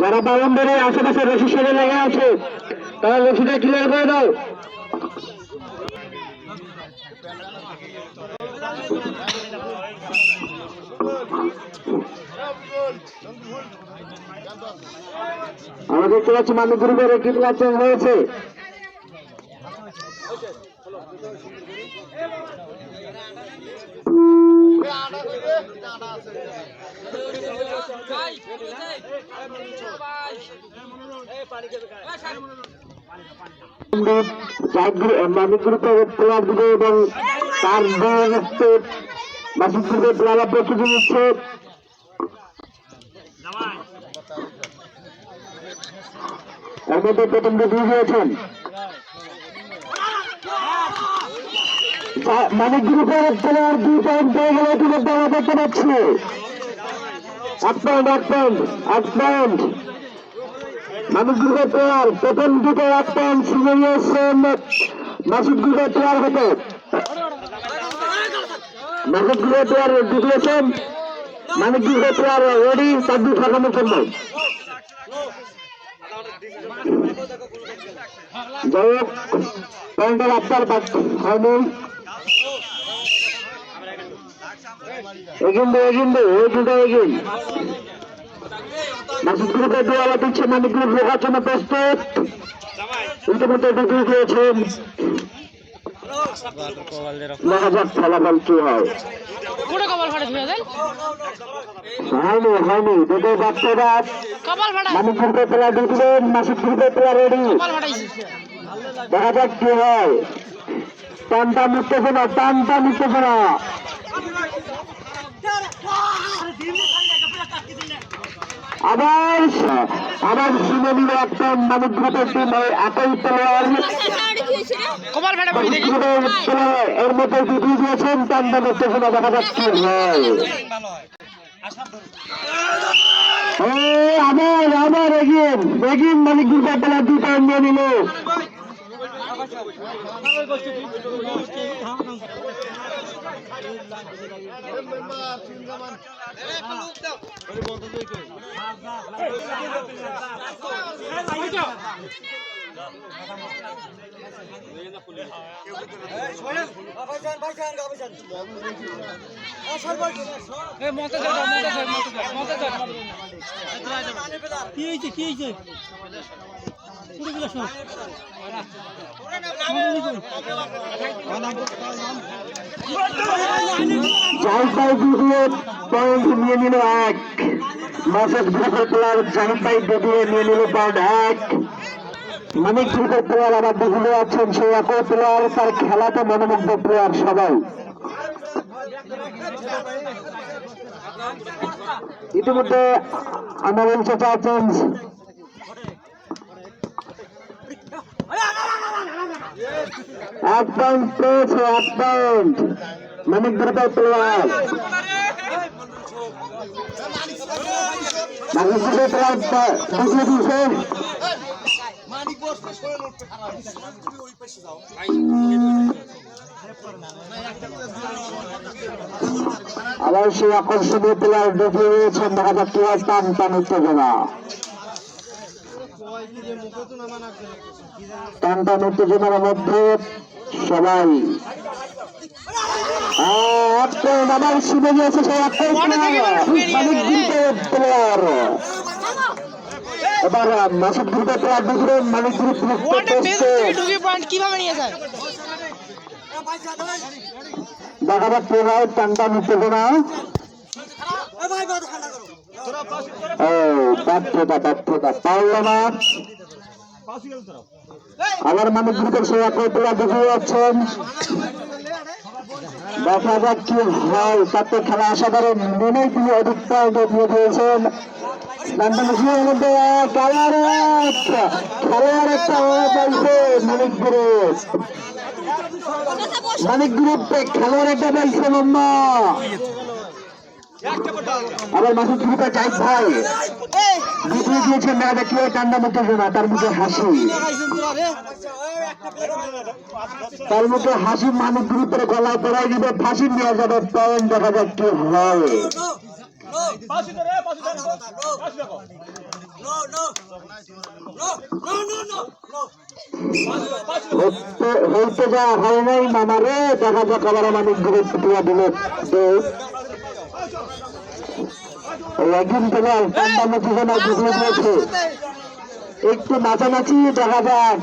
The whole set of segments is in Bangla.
যারা আশেপাশে রশির সাথে লেগে আছে, তারা রশিটা ক্লিয়ার করে দাও। আমরা দেখতে পাচ্ছি মানুষ গ্রুপের একটি চেঞ্জ হয়েছে। এবং তার মাসুদ গ্রুপের প্লেয়াররা প্রস্তুতি নিচ্ছে এর মধ্যে প্রথম ডিগ্রি হয়েছেন মানিক গ্রুপের প্লেয়ার দুই পয়েন্ট পেয়ে গেলে ইতিমধ্যে আমরা দেখতে পাচ্ছি। এক পয়েন্ট এক পয়েন্ট এক মানিক গ্রুপের প্লেয়ার প্রথম দিকে এক পয়েন্ট শুনে নিয়েছেন গ্রুপের প্লেয়ার হতে। মাসুদ গ্রুপের প্লেয়ার জিতিয়েছেন মানিক গ্রুপের প্লেয়ার রেডি জন্য যাই হোক আপনার এগিয়ে এগিয়ে ওই দুটো এগিয়ে মাসুদ গ্রুপের দেওয়ালা দিচ্ছে মানিক গ্রুপ রোখার জন্য প্রস্তুত। ইতিমধ্যে বিক্রি দিয়েছেন দেখা যাক ফলাফল কি হয়? হয়নি হয়নি দুটো কপাল ফাটা মানিক গ্রুপের প্লেয়ার ঢুকবেন মাসুদ গ্রুপের প্লেয়ার রেডি। দেখা যাক কি হয়? টানটা উত্তেজনা টানটা উত্তেজনা আবার আবার নিল একটা মানিক গ্রুপের টিম একই ফাটা বই দেখি। এর মধ্যে বিধি দিয়েছেন টানটা উত্তেজনা দেখা যাক কি হয়। ও আবার আবার এগিয়ে। এগিয়ে মানিক গ্রুপের প্লেয়ার দুই পয়েন্ট নিয়ে নিল। কি হইছে কি হইছে পুরো গুলো জলপাই দিয়ে পয়েন্ট নিয়ে নিল এক মাসের গ্রুপের প্লেয়ার জলপাই দিয়ে নিয়ে নিল পয়েন্ট এক মানিক গ্রুপের প্লেয়ার আবার দেখলে আছেন সেই একই প্লেয়ার তার খেলাতে মনোমুগ্ধ প্লেয়ার সবাই ইতিমধ্যে আমার চেষ্টা চেঞ্জ এক পয়েন্ট পেয়েছে এক পয়েন্ট মানিক গ্রুপের প্লেয়ার মানিক গ্রুপের প্লেয়ার ঢুকিয়ে দিয়েছে আবার সেই আকর্ষণীয় প্লেয়ার ঢুকিয়ে দিয়েছেন দেখা যাক কি টান টান উত্তেজনা টান টান উত্তেজনার মধ্যে সবাই। গিয়েছে সেই প্লেয়ার এবার মাসুদ প্লেয়ার মানিক গ্রুপ কীভাবে নিয়ে যায়? দেখা যাক উত্তেজনা ও ব্যর্থতা ব্যর্থতা পারল না। মানিক গ্রুপের সেই একই প্লেয়ার ঢুকে যাচ্ছেন। দেখা যাক কি হয়। তাতে খেলা অসাধারণ মনেই তিনি অধিক দিয়ে দিয়েছেন খেলার মানিক গ্রুপ মানিক গ্রুপ খেলোয়াড় একটা পাইছে মাম্মা। আবার মাসুদ গ্রুপে চাই ভাই। জিতিয়ে দিয়েছে না দেখলে কান্না মুখে না, তার মুখে হাসি। তার মুখে হাসি মানুষ গুরুত্বের গলায় পড়াই দিবে ফাঁসি নিয়ে যাবে পয়েন্ট দেখা যাক কি হয়। হইতে যা হয় নাই মামারে দেখা যাক আবার মানুষ গুরুত্ব দিল। তোমার দিয়েছে একটু নাচানাচি দেখা যাক।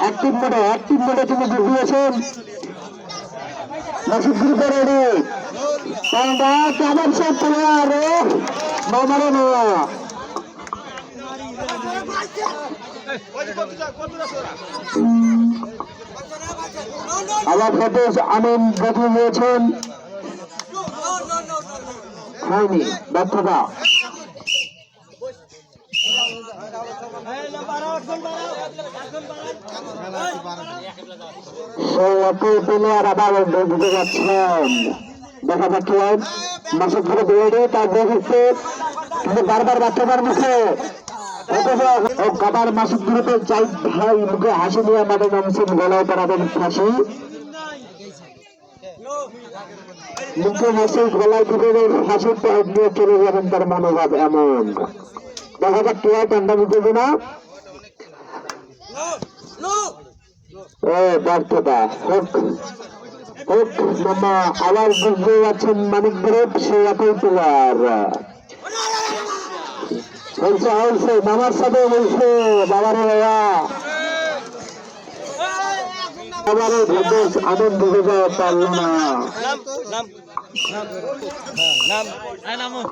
অ্যাক্টিভ মোডে অ্যাক্টিভ মোডে তুমি বুঝিয়েছেন নাসিক গ্রুপের রেডি পান্ডা কেমন সব প্লেয়ার রে মামারে আবার নিয়েছেন হয়নি, ব্যর্থতা। দেখা ধরে তার বারবার ও কাবার মাসুদ গ্রুপে চাই ভাই, মুখে হাসি নিয়ে মাঠে নামছেন গলায় পড়াবেন ফাঁসি। মুখে হাসি গলায় দিবে হাসির পাইপ নিয়ে চলে যাবেন তার মনোভাব এমন। দেখা যাক কে ঠান্ডা নিতে না। মামা, আবার বুঝতে যাচ্ছেন মানিক বলছে সাথে বলছে ভেবেশ আনন্দ না।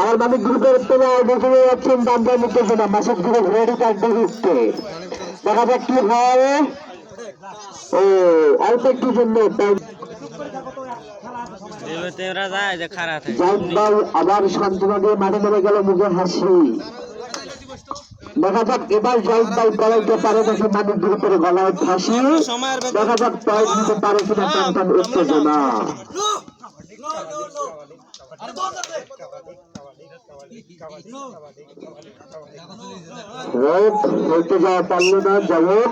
আমার মানিক গ্রুপের প্লেয়ার দেখে যাচ্ছেন দামটা নিতেছে না, মাসের গ্রুপ রেডি তার দেখতে দেখা যাক কি হয়। ও, অল্প একটু জন্য আবার শান্তনা দিয়ে মাঠে নেমে গেল মুখে হাসি। দেখা যাক, এবার জয়বাল করাইতে পারে নাকি মানিক গ্রুপের গলায় ফাঁসি। দেখা যাক পয়েন্ট নিতে পারে কিনা টান উত্তেজনা। পারল না যাবত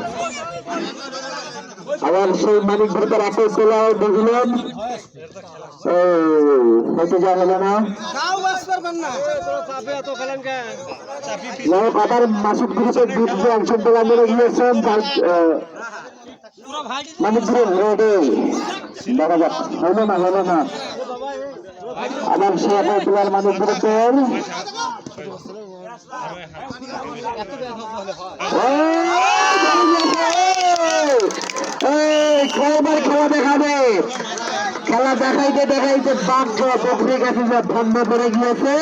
আবার সেই মানিক গ্রুপের একই তোলায় দেখলেন হলো না আবার মাসুদ গ্রুপের বিরুদ্ধে গিয়েছেন তার মানিক গ্রুপ দেখা যাক হলো না হলো না খেলা দেখাইতে দেখাইতে যে ভন্ন করে গিয়েছে।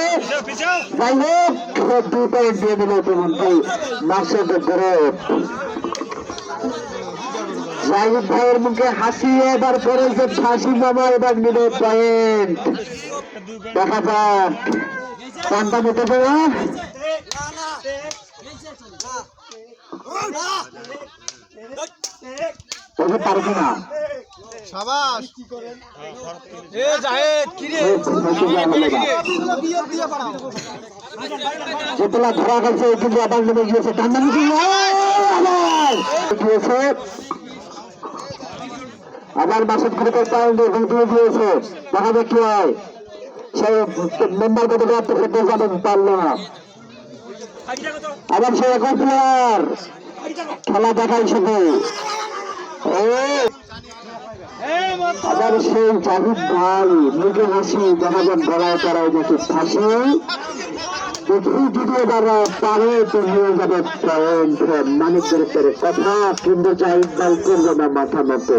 যাই হোক, দু দিয়ে দিল জাহিদ ভাইয়ের মুখে হাসি এবার করেছে ফাঁসি মামা এবার নিবে পয়েন্ট। দেখা যাক। পান্তা নিতে পারে ওকে পারবে না। সাবাস। এ জাহেদ কি রে? যেতলা ধরা গেছে কিন্তু আবার নেমে গিয়েছে। ঠান্ডা আবার! গিয়েছে। ঘুরিয়ে দিয়েছে দেখা যাক কি হয়। সেই মেম্বার কত করতে পারল না। আবার প্লেয়ার খেলা শুধু। আবার সেই জাহিদ ভাই মুখে হাসি দেখা যাক গলায় পড়ায় নাকি ফাঁসি। দেখি যদি এবার পারে তো নিয়ে যাবে পয়েন্ট মানিক কথা কিন্তু জাহিদ ভাই করবে না মাথা মতো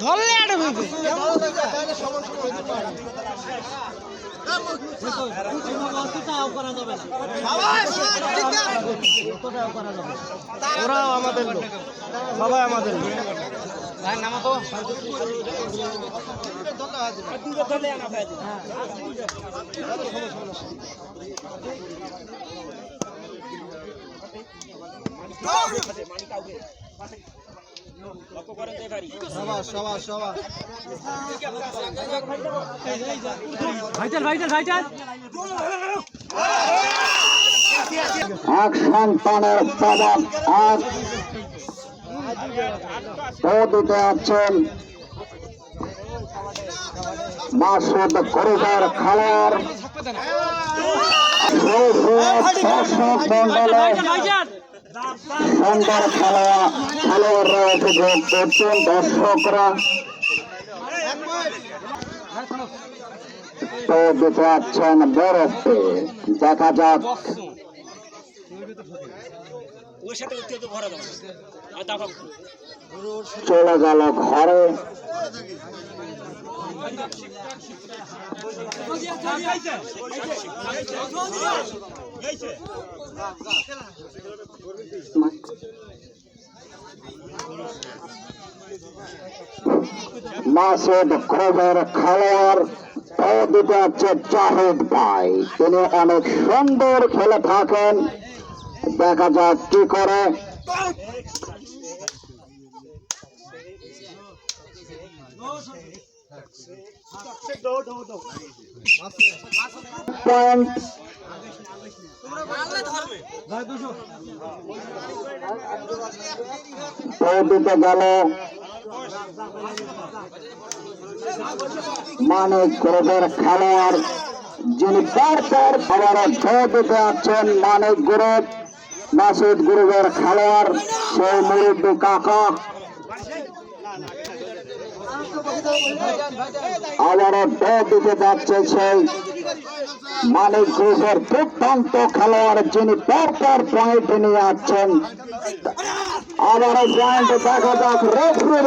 ধরলে আটে ফেলবে ওরাও আমাদের সবাই আমাদের সবার সবার সবার ভাইটাল ভাইটাল ভাইটাল আছেন মাসুদ দর্শক মন্ডলে সুন্দর খেলোয়াড় খেলোয়াড়রা উপভোগ করছেন দর্শকরা তো দিতে আছেন দেখা যাক চলে গেল ঘরে। মাসুদ খবর খেলোয়াড় দিতে ভাই। তিনি অনেক সুন্দর খেলে থাকেন। দেখা যাক কি করে। পয়েন্ট দিতে গেল। মানিক গ্রুপের খেলোয়াড়, যিনি পরপর আবার ঢো দিতে আছেন মানিক গ্রুপ মাসুদ গ্রুপের খেলোয়াড় সেই মুরব্বী কাকা। আবারও দিতে যাচ্ছে সেই মানিক গ্রুপের দুর্দান্ত খেলোয়াড় যিনি পরপর পয়েন্ট নিয়ে আছেন আবারও পয়েন্ট দেখা যাক রেফারির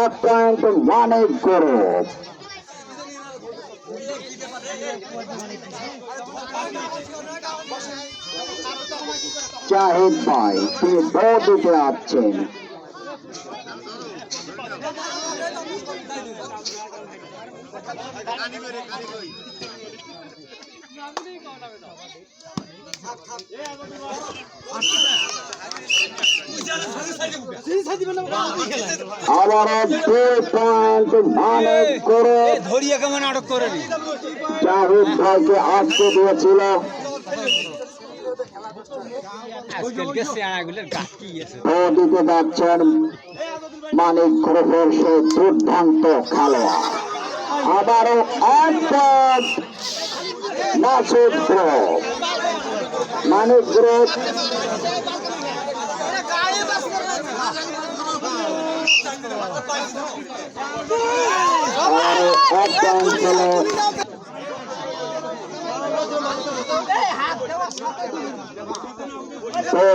এক পয়েন্ট মানিক গ্রুপ জাহিদ ভাই তিনি দৌড় দিতে আসছেন। আবারও দুই পয়েন্ট মানিক গ্রুপ ধরিয়ে কেমন আটক করে জাহিদ ভাইকে আটকে দিয়েছিল। আজকালকে সেনাগুলোর গাছি। আছে ও দিতে যাচ্ছেন মানিক গ্রুপের সেই দুর্দান্ত খেলোয়াড়। আবারও মাসুদ গ্রুপ মানিক গ্রুপ আবারও এক পয়েন্ট ছিল ও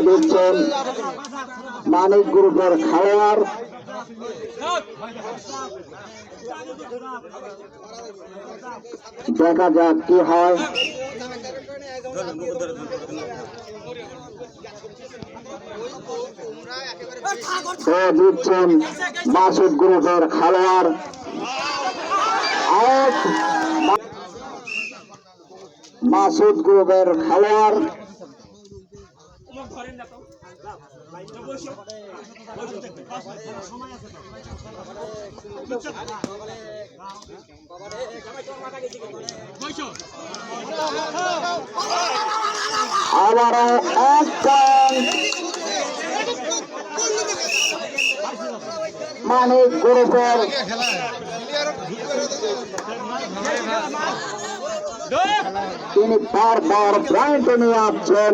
দিচ্ছেন মানিক গ্রুপের খেলোয়াড়। দেখা যাক কি হয়। দিচ্ছেন মাসুদ গ্রুপের খেলোয়াড়। মাসুদ গ্রুপের খেলোয়াড়। আবারও মানিক গ্রুপের তিনি বারবার পয়েন্ট নিয়ে আসছেন।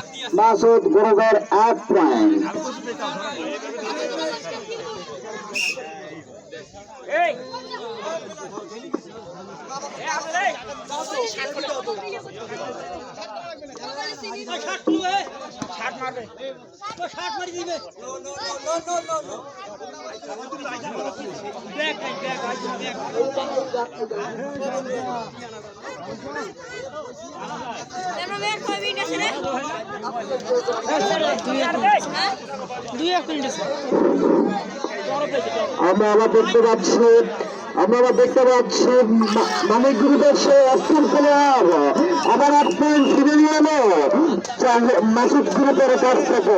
মাসুদ গুরুদের এক পয়েন্ট ষাট মারি দিবে আমরা আবার দেখতে পাচ্ছি, আমরা আবার দেখতে পাচ্ছি, মা- মানিক গ্রুপের প্লেয়ার আবার এক পয়েন্ট মাসুদ গ্রুপের কাছ থেকে।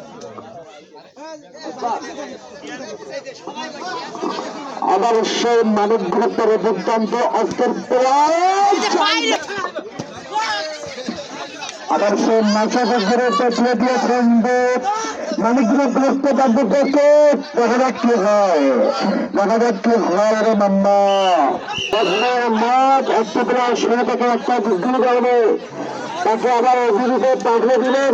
আবার সেই মানব দুর্দান্ত অস্ত্রের প্লেয়ার আবার সে মাসা বছরে পেছনে দিয়েছেন মানিক গ্রুপ গ্রস্ত কার্য করতে দেখা যাক কি হয়। দেখা যাক কি হয় রে মাম্মা। মাঠ একটা প্লেয়ার শুনে থেকে একটা গুলি তাকে আবার অভিযোগে পাঠিয়ে দিলেন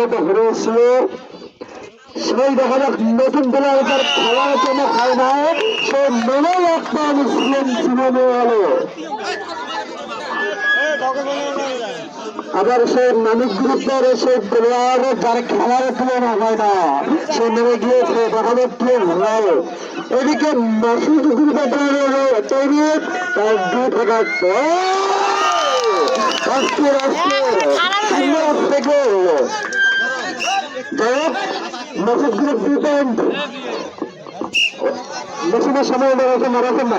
মতো ঘুরে সেই দেখা নতুন প্লেয়ার তার খেলার জন্য সে একটা মানিক গ্রুপের সেই প্লেয়ার, যার খেলার তুলনা হয় না, সে নেমে গিয়েছে দেখা যাচ্ছে হয়। এদিকে মাসুদ গ্রুপের তৈরি তার দুই থাকা আস্তে আস্তে থেকে। যাই হোক গ্রুপ না।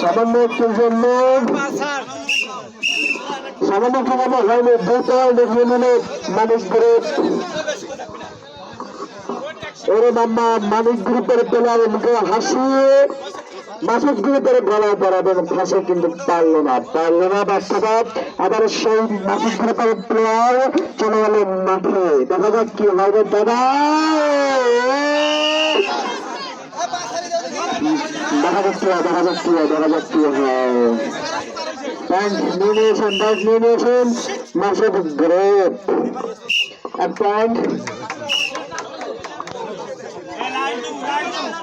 সামান্য একটু জন্য। সামান্য একটু দুটো মনে মানিক গ্রুপ ওরে মাম্মা মানিক গ্রুপের প্লেয়ার মুখে হাসিয়ে মাসুদ গ্রুপের গলায় পড়াবেন ফাঁসে কিন্তু পারল না পারল না বাস্তবাদ আবার সেই মাসুদ গ্রুপের প্লেয়ার চলে গেল মাঠে। দেখা যাক কি হবে দাদা। দেখা যাক কি হয়, দেখা যাক কি হয়, দেখা যাক কি হয়। প্যান্ট নিয়ে নিয়েছেন ব্যাট নিয়ে নিয়েছেন মাসুদ গ্রুপ এক পয়েন্ট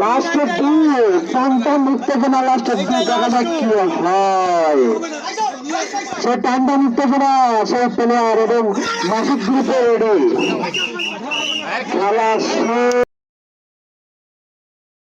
লাস্টে দুই টানটান উত্তেজনা লাস্টে টু দেখা যাক কি হয় সে টানটান উত্তেজনা সে প্লেয়ার এবং মাসিক গ্রুপের খেলা শেষ